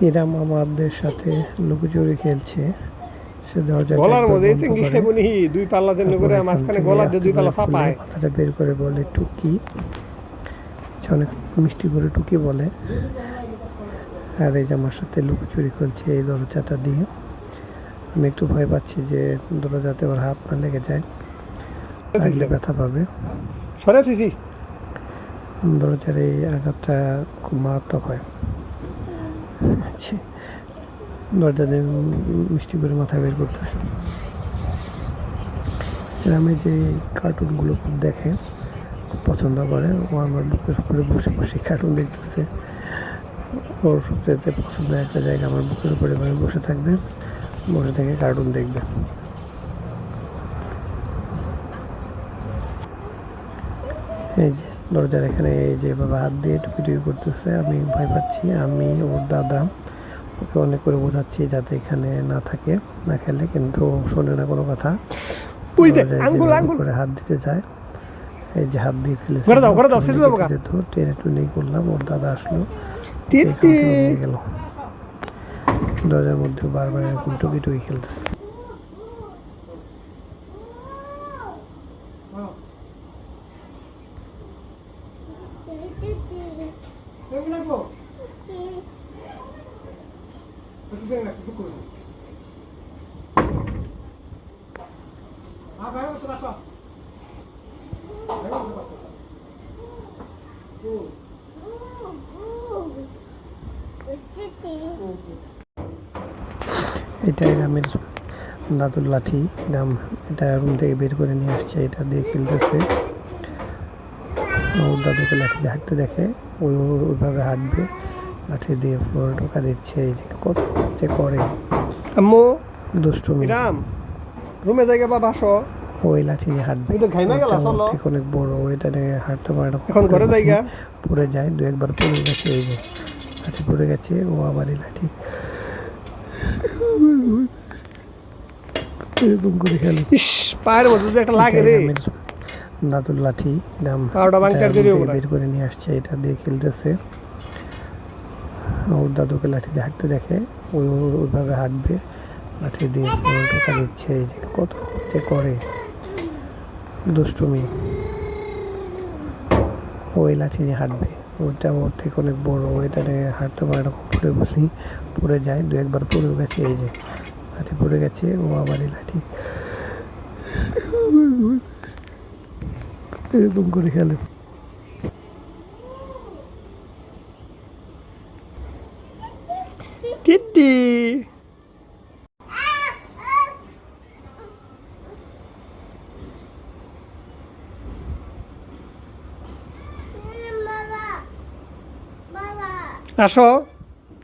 ইরাম আমাদের সাথে লুকোচুরি খেলছে। সে দরজা গলার মধ্যে সেগুনি দুই পাল্লা যেন করে মাঝখানে গলা দিয়ে দুই পাল্লা চাপায় মাথাটা বের করে বলে টুকি। সে অনেক মিষ্টি করে টুকি বলে। আর এই যে আমার সাথে লুকোচুরি করছে এই দরজাটা দিয়ে। আমি একটু ভয় পাচ্ছি যে দরজাতে ওর হাত না লেগে যায়। লাগলে ব্যথা পাবে। সরে থুইছি। দরজার এই আঘাতটা খুব মারাত্মক হয়। আচ্ছা, দরজা দিয়ে মিষ্টি করে মাথা বের করতেছে। গ্রামে যে কার্টুনগুলো খুব দেখে খুব পছন্দ করে ও আমার বুকের উপরে বসে বসে কার্টুন দেখতেছে। ওর সবচেয়ে পছন্দের একটা জায়গা আমার বুকের উপরে বসে থাকবে বসে থেকে কার্টুন দেখবে। এই যে দরজার এখানে এই যে বাবা হাত দিয়ে টুপি টুপি করতেছে আমি ভয় পাচ্ছি। আমি ওর দাদা ওকে অনেক করে বোঝাচ্ছি যাতে এখানে না থাকে না খেলে কিন্তু শোনে না কোনো কথা। করে হাত দিতে যায় এই যে হাত দিয়ে ফেলেছে গা। যেত টেনে টুনে করলাম ওর দাদা আসলো। গেল। দরজার মধ্যে বারবার এরকম টুকি টুকি খেলতেছে এটা গ্রামের দাদুর লাঠি। গ্রাম, এটা রুম থেকে বের করে নিয়ে আসছে, এটা দিয়ে খেলতেছে। ওর দাদুকে লাঠি হাঁটতে দেখে ওই ওইভাবে হাঁটবে। লাঠি দিয়ে ফ্লোরে ঢোকা দিচ্ছে এই যে কত যে করে। আম্মু দুষ্টুমি। রাম রুমে জায়গা বা বাসো ওই লাঠি দিয়ে হাঁটবে। ঘাইমা গেলা, চলো। অনেক বড় ওইটা নিয়ে হাঁটতে পারে না। এখন ঘরে জায়গা? পড়ে যায় দু একবার পড়ে গেছে এই যে লাঠি পড়ে গেছে ও আবার এই লাঠি। এরকম করে খেলে। ইস পায়ের মধ্যে একটা লাগে রে। দাদুর লাঠি না। বের করে নিয়ে আসছে এটা দিয়ে খেলতেছে। ওর দাদুকে লাঠি দিয়ে হাঁটতে দেখে ওই ওইভাবে হাঁটবে, লাঠি দিয়ে ঢোকা দিচ্ছে, এই যে কত যে করে। দুষ্টুমি। ওই লাঠি নিয়ে হাঁটবে। ওইটা ওর থেকে অনেক বড় ওইটা নিয়ে হাঁটতে পারে না পড়ে বসি, পড়ে যায়, দু একবার পড়ে গেছে, এই যে লাঠি পড়ে গেছে, ও আবার এই লাঠি এরকম করে খেলে। টিটি আসো